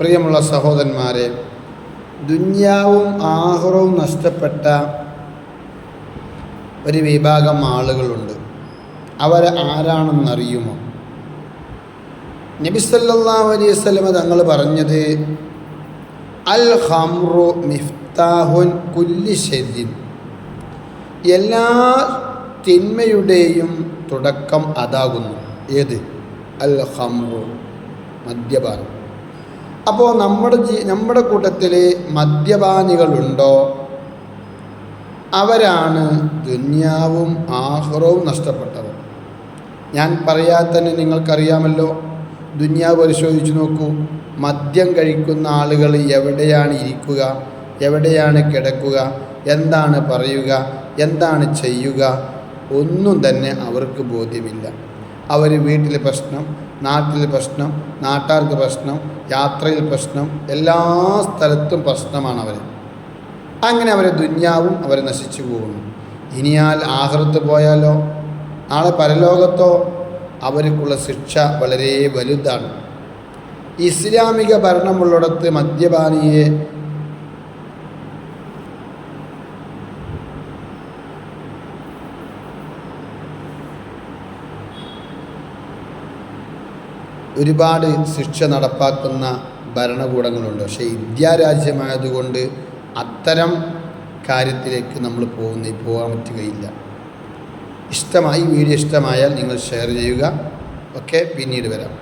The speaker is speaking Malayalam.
പ്രിയമുള്ള സഹോദരന്മാരെ ദുന്യാവും ആഹുറവും നഷ്ടപ്പെട്ട ഒരു വിഭാഗം ആളുകളുണ്ട്. അവർ ആരാണെന്നറിയുമോ? നബിസല്ലാ അലൈഹി സ്വലമ തങ്ങൾ പറഞ്ഞത് അൽ ഹംറു മിഫ്താഹുൻ കുല്ലി ഷെരിൻ എല്ലാ തിന്മയുടെയും തുടക്കം അതാകുന്നു. ഏത്? അൽ ഹംറു മദ്യപാനം. അപ്പോൾ നമ്മുടെ ജീ നമ്മുടെ കൂട്ടത്തിൽ മദ്യപാനികളുണ്ടോ? അവരാണ് ദുന്യാവും ആഹ്റവും നഷ്ടപ്പെട്ടവർ ഞാൻ പറയാതെ തന്നെ നിങ്ങൾക്കറിയാമല്ലോ. ദുന്യാവ് പരിശോധിച്ച് നോക്കൂ. മദ്യം കഴിക്കുന്ന ആളുകൾ എവിടെയാണ് ഇരിക്കുക? എവിടെയാണ് കിടക്കുക? എന്താണ് പറയുക? എന്താണ് ചെയ്യുക? ഒന്നും തന്നെ അവർക്ക് ബോധ്യമില്ല. അവർ വീട്ടിൽ പ്രശ്നം നാട്ടിൽ പ്രശ്നം നാട്ടാർക്ക് പ്രശ്നം യാത്രയിൽ പ്രശ്നം എല്ലാ സ്ഥലത്തും പ്രശ്നമാണ് അവർ അങ്ങനെ അവരെ ദുന്യാവും അവരെ നശിച്ചു പോകുന്നു. ഇനിയാൽ ആഹൃത്ത് പോയാലോ? നാളെ പരലോകത്തോ? അവർക്കുള്ള ശിക്ഷ വളരെ വലുതാണ്. ഇസ്ലാമിക ഭരണമുള്ളിടത്ത് മദ്യപാനിയെ ഒരുപാട് ശിക്ഷ നടപ്പാക്കുന്ന ഭരണകൂടങ്ങളുണ്ട്. പക്ഷേ ഇന്ത്യ രാജ്യമായതുകൊണ്ട് അത്തരം കാര്യത്തിലേക്ക് നമ്മൾ പോകുന്ന പോകാൻ പറ്റുകയില്ല. ഇഷ്ടമായി വീഡിയോ ഇഷ്ടമായാൽ നിങ്ങൾ ഷെയർ ചെയ്യുക. ഓക്കെ പിന്നീട് വരാം.